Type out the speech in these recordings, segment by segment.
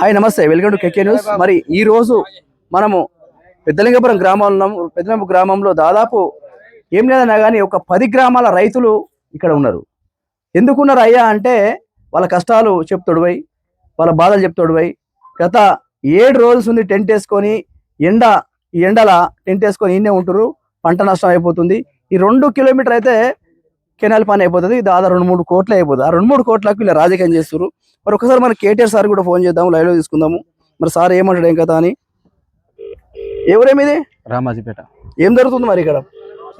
Hi నమస్తే. Welcome to KK news. మరి ఈ రోజు మనము పెద్దలింగపురం గ్రామంలో ఉన్నాము పెద్దలింగపురం గ్రామంలో దాదాపు ఏం లేదన్నా కానీ ఒక పది గ్రామాల రైతులు ఇక్కడ ఉన్నారు. ఎందుకున్నారు అయ్యా అంటే వాళ్ళ కష్టాలు చెప్తుడువై వాళ్ళ బాధలు చెప్తోడువై గత ఏడు రోజులు ఉంది టెంట్ వేసుకొని ఎండ ఈ ఎండల టెంట్ వేసుకొని ఈయనే ఉంటారు పంట నష్టం అయిపోతుంది. ఈ రెండు కిలోమీటర్ అయితే కెనాల్ పని అయిపోతుంది దాదాపు రెండు మూడు కోట్లు అయిపోతుంది. ఆ రెండు మూడు కోట్లకు వీళ్ళు రాజకీయం చేస్తారు మరి ఒకసారి మన కేటీఆర్ సార్ కూడా ఫోన్ చేద్దాం లైవ్లో తీసుకుందాము. మరి సార్ ఏమంటాడు ఏం కదా అని ఎవరేమిది రామాజీపేట ఏం జరుగుతుంది మరి ఇక్కడ?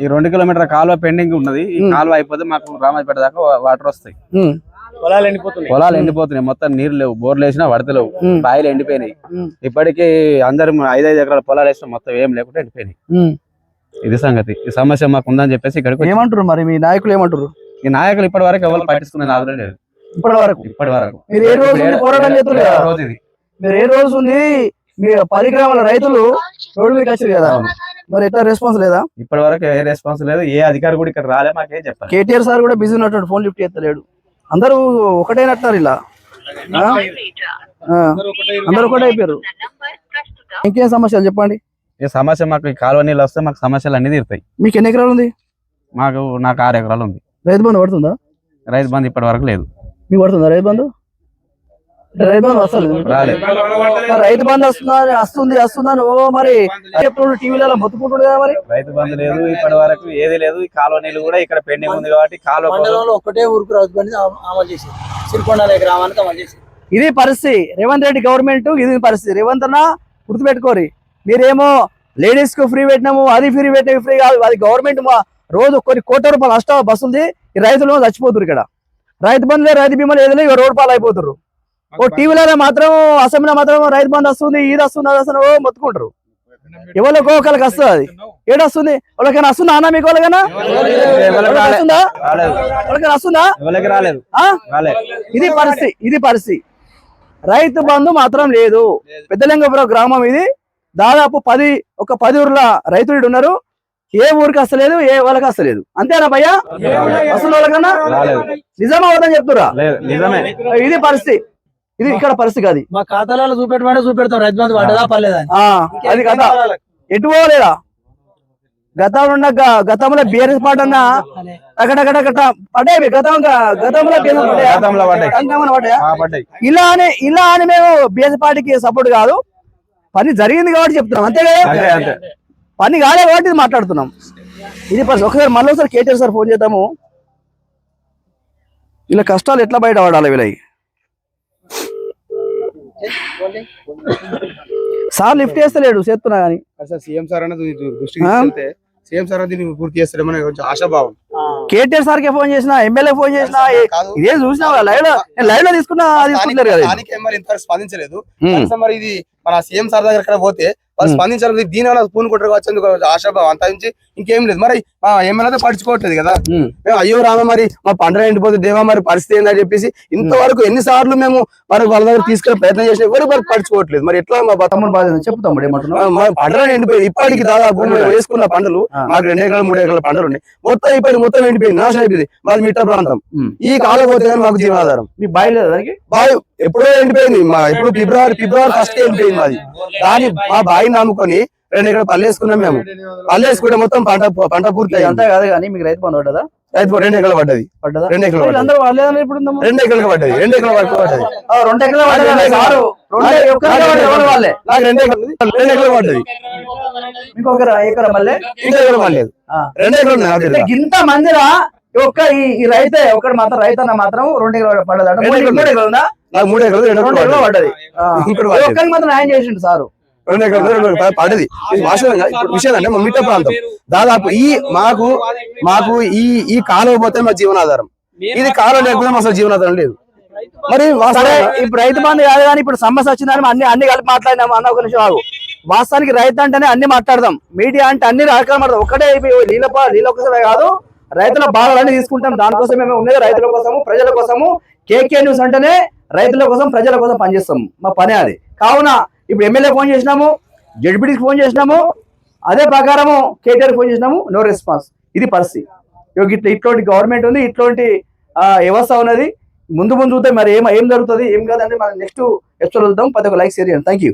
ఈ రెండు కిలోమీటర్ కాలువ పెండింగ్ ఉన్నది. ఈ. కాలువ అయిపోతే మాకు రామాజీపేట దాకా వాటర్ వస్తాయి. పొలాలు ఎండిపోతున్నాయి. పొలాలు ఎండిపోతున్నాయి. మొత్తం నీరు లేవు. బోర్లు వేసినా వడతలేవు బాయిలు ఎండిపోయినాయి. ఇప్పటికీ అందరు ఐదు ఐదు ఎకరాల పొలాలు వేసినా మొత్తం ఏం లేకుండా ఎండిపోయినాయి. ఇది సంగతి. ఈ సమస్య మాకు ఉందని చెప్పేసి ఇక్కడికి. ఏమంటారు మరి? మీ నాయకులు ఏమంటారు ఈ నాయకులు ఇప్పటి వరకు ఎవరు పట్టించుకునే నాదులే లేదు. ఇప్పటి వరకు ఇప్పటి వరకు మీరు ఏ రోజు పోరాటం చేస్తున్నారు? రోజు ఇది? మీరు ఏ రోజు ఉంది మీ పది గ్రామాల రైతులు రోడ్డు మీకు వచ్చారు కదా? మరి ఎట్లా రెస్పాన్స్ లేదా? ఇప్పటి వరకు ఏ రెస్పాన్స్ లేదు. ఏ అధికారి కూడా ఇక్కడ రాలే మాకేం చెప్పాలి. కేటీఆర్ సార్ కూడా బిజీ ఉన్నట్టు ఫోన్ లిఫ్ట్ చేస్తలేడు. అందరూ ఒకటేనట్టున్నారు ఇలా. అందరూ ఒకటే అయిపోయారు. ఇంకేం సమస్యలు చెప్పండి? ఈ సమస్య మాకు ఈ కాలువ నీళ్ళు వస్తే మాకు సమస్యలు అన్ని తీరుతాయి. మీకు ఎన్ని ఎకరాలు ఉంది? మాకు నాకు ఆరు ఎకరాలు ఉంది. రైతు బంధు పడుతుందా? రైతు బంధు ఇప్పటి వరకు లేదు. మీకు పడుతుందా రైతు బంధు? రైతు బంధు వస్తలేదు. రాలేదు. మరి రైతు బంధు వస్తుందా? వస్తుంది వస్తుందని ఓ మరి చెప్పుడు టీవీలలో మొత్తుకుంటుండే కదా మరి? రైతు బంధు లేదు ఇప్పటి వరకు ఏది లేదు. ఈ కాలువ నీళ్ళు కూడా ఇక్కడ పెండింగ్ ఉంది కాబట్టి కాలువ మండలంలో ఒకటే ఊరికి రైతు బండి అమ- అమలు చేసి సిరికొండ గ్రామానికి అమలు చేసి ఇది పరిస్థితి. రేవంత్ రెడ్డి గవర్నమెంట్ ఇది పరిస్థితి. రేవంత్ అన్న గుర్తుపెట్టుకోరి. మీరేమో లేడీస్కు ఫ్రీ పెట్టినాము అది ఫ్రీ పెట్టినాము ఫ్రీ కాదు. అది గవర్నమెంట్ మా రోజు కొన్ని కోట్ల రూపాయలు నష్టం బస్సుంది ఈ రైతులు చచ్చిపోతున్నారు ఇక్కడ. రైతు బంధులే రైతు బీమాలు ఏదో ఇక రోడ్ పాలు అయిపోతారు ఓ టీవీలో మాత్రం అసెంబ్లీలో మాత్రం రైతు బంధు వస్తుంది ఇది వస్తుంది అది వస్తుంది ఓ మొత్తుకుంటారు. ఎవరికో ఒకరికి వస్తుంది అది. ఏడొస్తుంది వాళ్ళకైనా వస్తుందా అన్న మీకు వాళ్ళకైనా? వాళ్ళకి వస్తుందా? వాళ్ళకైనా వస్తుందా? ఇది పరిస్థితి ఇది పరిస్థితి. రైతు బంధు మాత్రం లేదు. పెద్దలింగపురం గ్రామం ఇది. దాదాపు పది ఒక పది ఊర్ల రైతులు ఉన్నారు. ఏ ఊరికి వస్తలేదు ఏ వాళ్ళకి వస్తలేదు అంతేనా భయ్యా? వస్తున్న వాళ్ళకన్నా నిజమా అవుతుందని చెప్తురా లేదు నిజమే. ఇది పరిస్థితి. ఇది ఇక్కడ పరిస్థితి అది మా ఖాతాలలో చూపెట్టమంటే చూపెడతాం. రైతు బంధు పడ్డదా పర్లేదా అని. ఆ అది కథ. ఎటు పోలేదా? గతంలో గతంలో బీఆర్ఎస్ పార్టీ అన్న అక్కడక్కడ పడ్డాయి గతం గతంలో ఇలా అని ఇలా అని మేము బిఎస్ పార్టీకి సపోర్ట్ కాదు. పని జరిగింది కాబట్టి చెప్తున్నాం అంతే కదా? పని కాలే కాబట్టి ఇది మాట్లాడుతున్నాం. ఇది పరిస్థితి ఒకసారి మళ్ళీ ఒకసారి కేటీఆర్ సార్ ఫోన్ చేద్దాము. ఇలా కష్టాలు ఎట్లా బయట పడాలి వీళ్ళకి సార్ లిఫ్ట్ చేస్తలేడు చేస్తున్నా కానీ. సీఎం సార్ దృష్టికి సీఎం సార్ పూర్తి చేస్తారేమని కొంచెం ఆశాభావం. కేటీఆర్ సార్కి ఫోన్ చేసిన ఎమ్మెల్యే ఫోన్ చేసిన కాదు. ఇదేం చూసినా లైవ్లో లైవ్లో తీసుకున్నా ఇంతవరకు స్పందించలేదు. మరి ఇది మన సీఎం సార్ దగ్గర ఎక్కడ పోతే వాళ్ళు. స్పందించాలి దీని వల్ల పూనుకుంటారు కావచ్చు అని కొంచెం ఆశాభావం? అంత నుంచి ఇంకేం లేదు. మరి అయితే పడుచుకోవట్లేదు కదా. మేము. అయ్యో రామ మరి మా పంట ఎండిపోతే దేవా మరి పరిస్థితి ఏందని చెప్పేసి ఇంతవరకు ఎన్నిసార్లు మేము మరి వాళ్ళ దగ్గర తీసుకెళ్ళి ప్రయత్నం చేసిన ఎవరు మరి పడుచుకోవట్లేదు మరి ఎట్లా మా తమ్ముడు బాధ చెప్పు తమ్ముడు ఏమంటున్నావు? మా పంటలు ఎండిపోయి ఇప్పటికి దాదాపు వేసుకున్న పంటలు. మాకు రెండు ఎకరాలు మూడు ఎకరాల పంటలు ఉన్నాయి. మొత్తం అయిపోయి మొత్తం ఎండిపోయింది నాశనం అయిపోయింది. మాది మిట్ట ప్రాంతం. ఈ కాలం పోతే మాకు జీవనాధారం మీ బాయ్ లేదా దానికి? బావి ఎప్పుడో ఎండిపోయింది మా ఎప్పుడు ఫిబ్రవరి ఫిబ్రవరి ఫస్ట్ ఎండిపోయింది మాది దాని మా బావిని నమ్ముకొని రెండు ఎకరాలు పళ్ళు వేసుకున్నాం మేము పళ్ళు వేసుకుంటే మొత్తం పంట పంట పూర్తి అంతా కాదు కానీ మీకు రైతు బంధు పడ్డదా రైతు రెండు ఎకరాలు పడ్డది పడ్డదా రెండు ఎకరాలు ఉందమ్మా? రెండు ఎకరాలు పడ్డది రెండు ఎకరాలు పట్టు పడ్డది ఆ, రెండు ఎకరాలు పడ్డదా? నాకు- ఎకరాలు నాకు పడ్డది, రెండు ఎవరు వాళ్ళే నాకు రెండు ఎకరాలు రెండు ఎకరాలు పడ్డది మీకు ఒక ఎకరం మళ్ళీ ఇంకా ఎకరం పడలేదు ఆ. రెండు ఎకరాలు ఉన్నాయి నాకు అంటే తెలుసు. ఇంత మందిరా ఒక్క ఈ రైతే ఒకటి మాత్రం రైతు అన్న మాత్రం రెండు ఎకరాలు పడ్డది మూడు ఎకరాలు ఉందా నాకు మూడు ఎకరాలు రెండు ఎకరాలు పడ్డది. ఒక్కరికి మాత్రం న్యాయం చేసిండు సారు. రెండు ఎకరాలు పడ్డది. వాస్తవంగా విషయం అంటే మా మిట్ట ప్రాంతం. దాదాపు ఈ మాకు మాకు ఈ ఈ కాలువ పోతే మా జీవనాధారం. ఇది కాలువ లేకపోతే మా అసలు జీవనాధారం లేదు. మరి ఇప్పుడు రైతు బంధు కాదు కానీ ఇప్పుడు సమస్య వచ్చిందని అన్ని అన్ని కలిపి మాట్లాడినాము అన్న ఒక నిమిషం ఆగు. వాస్తవానికి రైతు అంటేనే అన్ని మాట్లాడదాం. మీడియా అంటే అన్ని రకాలు మాట్లాడదాం. ఒకటే నీళ్ళ నీళ్ళ కోసమే కాదు. రైతుల బాధలన్నీ తీసుకుంటాం. దానికోసమే మేము ఉన్నది. రైతుల కోసము ప్రజల కోసము. కేకే న్యూస్ అంటేనే రైతుల కోసం ప్రజల కోసం పనిచేస్తాం. మా పనే అది. కావున ఇప్పుడు ఎమ్మెల్యే ఫోన్ చేసినాము జడ్పీటీకి ఫోన్ చేసినాము అదే ప్రకారము కేటీఆర్ ఫోన్ చేసినాము నో రెస్పాన్స్. ఇది పరిస్థితి. ఇట్లా ఇట్లాంటి గవర్నమెంట్ ఉంది ఇట్లాంటి వ్యవస్థ ఉన్నది. ముందు ముందు చూస్తే మరి ఏం ఏం జరుగుతుంది ఏం కాదంటే మనం నెక్స్ట్ ఎపిసోడ్ చూద్దాం. ప్రతి ఒక్క లైక్ షేర్ చేయండి. Thank you